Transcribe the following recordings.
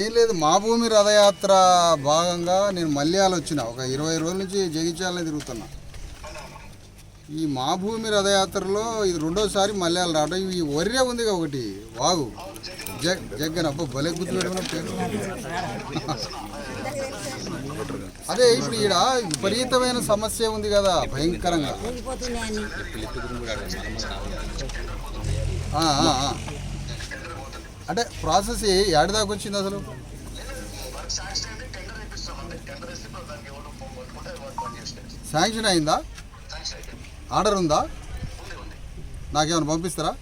ఏం లేదు మా భూమి రథయాత్ర భాగంగా నేను మల్యాల వచ్చిన. ఒక ఇరవై రోజుల నుంచి జగిత్యాలనే తిరుగుతున్నా. ఈ మా భూమి రథయాత్రలో ఇది రెండోసారి మల్యాల రావడం ఈ ఒర్రె ఉంది ఒకటి. వాగు. జగ్ జగ్గన్. అబ్బా భలే గుర్తు అదే ఇప్పుడు ఈడ విపరీతమైన సమస్య ఉంది కదా భయంకరంగా. అంటే ప్రాసెస్ ఏడాదాకా వచ్చింది అసలు? శాంక్షన్ అయిందా? ఆర్డర్ ఉందా? నాకేమైనా పంపిస్తారా?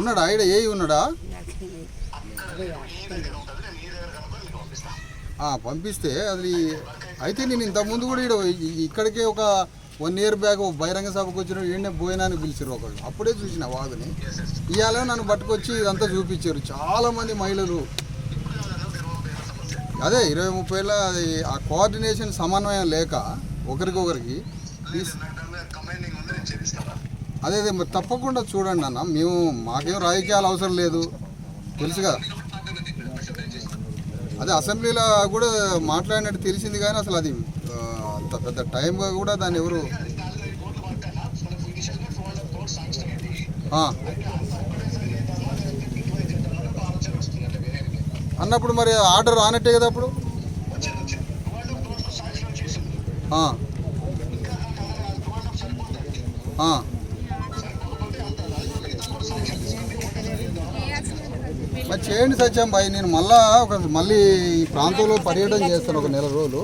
ఉన్నాడా? ఈడ ఏ ఉన్నాడా? పంపిస్తే అది అయితే నేను ఇంతకుముందు కూడా ఈడ ఇక్కడికే ఒక వన్ ఇయర్ బ్యాక్ ఒక బహిరంగ సభకు వచ్చిన ఈయనే బోయినాన్ని పిలిచారు ఒకళ్ళు. అప్పుడే చూసిన వాగుని. ఇవాళ నన్ను పట్టుకొచ్చి ఇదంతా చూపించారు. చాలామంది మహిళలు. అదే ఇరవై ముప్పై ఏళ్ళ అది ఆ కోఆర్డినేషన్ సమన్వయం లేక ఒకరికొకరికి అదే అదే మరి తప్పకుండా చూడండి అన్న. మేము మాకేం రాజకీయాలు అవసరం లేదు. తెలుసు కదా అదే అసెంబ్లీలో కూడా మాట్లాడినట్టు తెలిసింది కానీ అసలు అది అంత పెద్ద టైంగా కూడా దాన్ని ఎవరు అన్నప్పుడు మరి ఆర్డర్ రానట్టే కదా అప్పుడు? మరి చేయండి సత్యం బాయ్ నేను మళ్ళా ఒక మళ్ళీ ఈ ప్రాంతంలో పర్యటన చేస్తాను ఒక నెల రోజులు.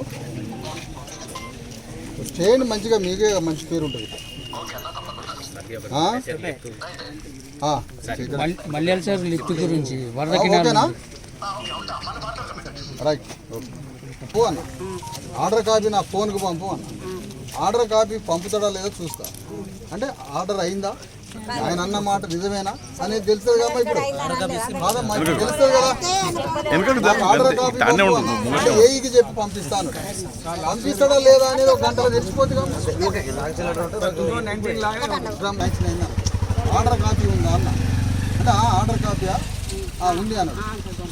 చేయండి మంచిగా మీకే మంచి పేరు ఉంటుంది. మల్యాల సార్ లిఫ్ట్ గురించి ఓకేనా? రైట్ పో అన్న ఆర్డర్ కాపీ నా ఫోన్కి పంపు అన్న. ఆర్డర్ కాపీ పంపుతాడా లేదో చూస్తా. అంటే ఆర్డర్ అయిందా? ఆయన అన్న మాట నిజమేనా? అనేది తెలుస్తుంది కదా ఇప్పుడు. తెలుస్తుంది కదా. అన్న. ఏఈకి చెప్పి పంపిస్తాను? పంపిస్తాడా లేదా అనేది ఒక గంటలో తెలిసిపోతుంది కదా ఆర్డర్ కాపీ ఉందా అన్న? అంటే ఆ ఆర్డర్ కాపీయా? ఆ, ఉంది అన్నాడు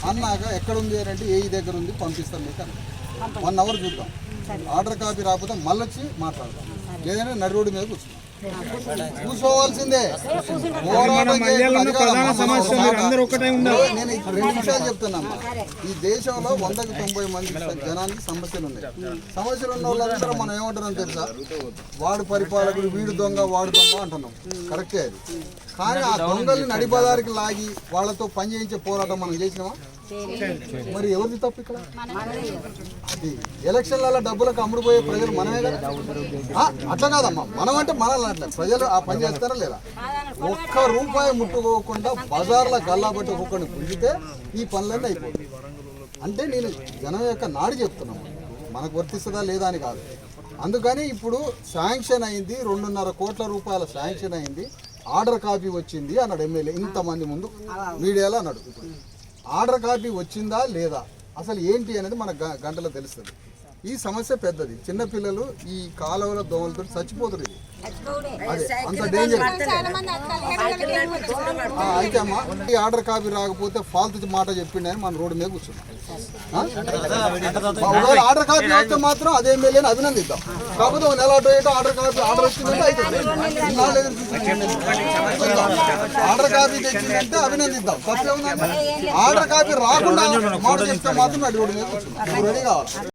అన్నాక ఎక్కడ ఉంది అని అంటే ఏ దగ్గర ఉంది పంపిస్తాం మీకు అన్నాడు వన్ అవర్ చూద్దాం. ఆర్డర్ కాపీ రాకపోతే మళ్ళీ వచ్చి మాట్లాడదాం. లేదంటే నడి రోడ్డు మీద కూర్చున్నాం కూర్చోవాల్సిందే. పోరాటం మాట. నేను రెండు విషయాలు చెప్తున్నామ్మా ఈ దేశంలో వందకి తొంభై మంది జనానికి సమస్యలు ఉన్నాయి. సమస్యలు ఉన్న వాళ్ళందరూ మనం ఏమంటున్నాం తెలుసా? వాడు పరిపాలకుడు వీడు దొంగ వాడు దొంగ అంటున్నాం. కరెక్టే అది. కానీ ఆ దొంగల్ని నడిపదారికి లాగి వాళ్ళతో పని చేయించే పోరాటం మనం చేసినామా? మరి ఎవరిది తప్పు ఇక్కడ? అది ఎలక్షన్లలో డబ్బులకు అమ్ముడుపోయే ప్రజలు మనమే కదా? అట్లా కాదమ్మా. మనం అంటే మనల్ని అట్లా. ప్రజలు ఆ పని చేస్తారా లేదా? ఒక్క రూపాయి ముట్టుకోకుండా బజార్ల గల్లాబట్టి ఒక్కొక్కడిని పుంజితే ఈ పనులన్నీ అయిపోతుంది అంటే నేను జనం యొక్క నాడు చెప్తున్నాను. మనకు వర్తిస్తుందా లేదా అని కాదు. అందుకని ఇప్పుడు శాంక్షన్ అయింది రెండున్నర కోట్ల రూపాయల శాంక్షన్ అయింది ఆర్డర్ కాపీ వచ్చింది అన్నాడు ఎమ్మెల్యే. ఇంతమంది ముందు మీడియాలో అన్నాడు. ఇప్పుడు ఆర్డర్ కాపీ వచ్చిందా లేదా? అసలు ఏంటి అనేది మన గ- గంటలో తెలుస్తుంది. ఈ సమస్య పెద్దది. చిన్నపిల్లలు ఈ కాలువల దోమలతో చచ్చిపోతారు ఇది. అదే అంత డేంజర్ అయితే అమ్మా ఈ ఆర్డర్ కాపీ రాకపోతే ఫాల్తు మాట చెప్పిండు అని మన రోడ్డు మీద కూర్చున్నాం. ఆర్డర్ కాపీ వస్తే మాత్రం అదే ఎమ్మెల్యేని అభినందిద్దాం. కాకపోతే ఒక నెల ఆర్డర్ కాపీ ఆర్డర్ వచ్చిందంటే చూస్తున్నాం. ఆర్డర్ కాపీ తెచ్చిందంటే అభినందిద్దాం. తప్పేముంది ఆర్డర్ కాపీ రాకుండా మాట చెప్తే మాత్రం కూర్చున్నాం రెడీ కావాలి?